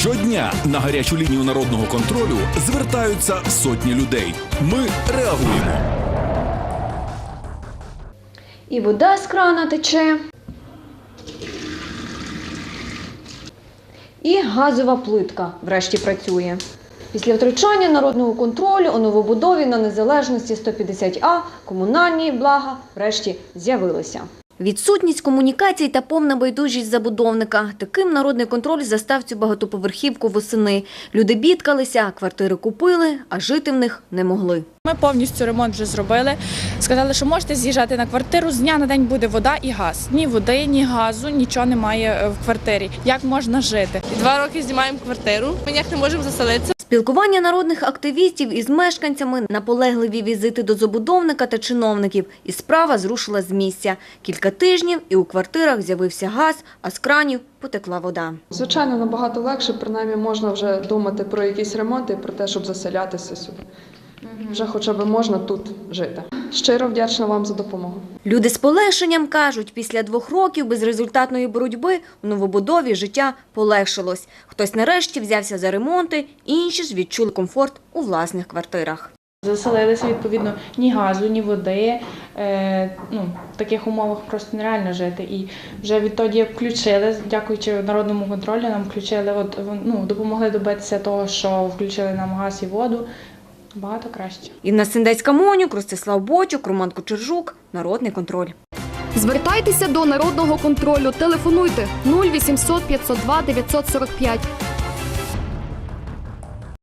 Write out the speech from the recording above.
Щодня на гарячу лінію народного контролю звертаються сотні людей. Ми реагуємо. І вода з крана тече. І газова плитка врешті працює. Після втручання народного контролю у новобудові на незалежності 150А комунальні блага врешті з'явилися. Відсутність комунікацій та повна байдужість забудовника. Таким народний контроль застав цю багатоповерхівку восени. Люди бідкалися, квартири купили, а жити в них не могли. Ми повністю ремонт вже зробили. Сказали, що можете з'їжджати на квартиру. З дня на день буде вода і газ. Ні води, ні газу, нічого немає е, в квартирі. Як можна жити? Два роки знімаємо квартиру. Ми ніяк не можемо заселитися. Спілкування народних активістів із мешканцями, наполегливі візити до забудовника та чиновників. І справа зрушила з місця. Кілька тижнів і у квартирах з'явився газ, а з кранів потекла вода. Звичайно, набагато легше, принаймні можна вже думати про якісь ремонти, про те, щоб заселятися сюди. Вже хоча б можна тут жити. Щиро вдячна вам за допомогу. Люди з полегшенням кажуть, після двох років безрезультатної боротьби у новобудові життя полегшилось. Хтось нарешті взявся за ремонти, інші ж відчули комфорт у власних квартирах. Заселилися відповідно ні газу, ні води. Е, ну, в таких умовах просто нереально жити. І вже відтоді як включили, дякуючи народному контролю, нам включили, от ну допомогли добитися того, що включили нам газ і воду. Багато краще. Інна Сендецька Монюк, Ростислав Бочук, Роман Кочержук. Народний контроль. Звертайтеся до народного контролю. Телефонуйте 0800 502 945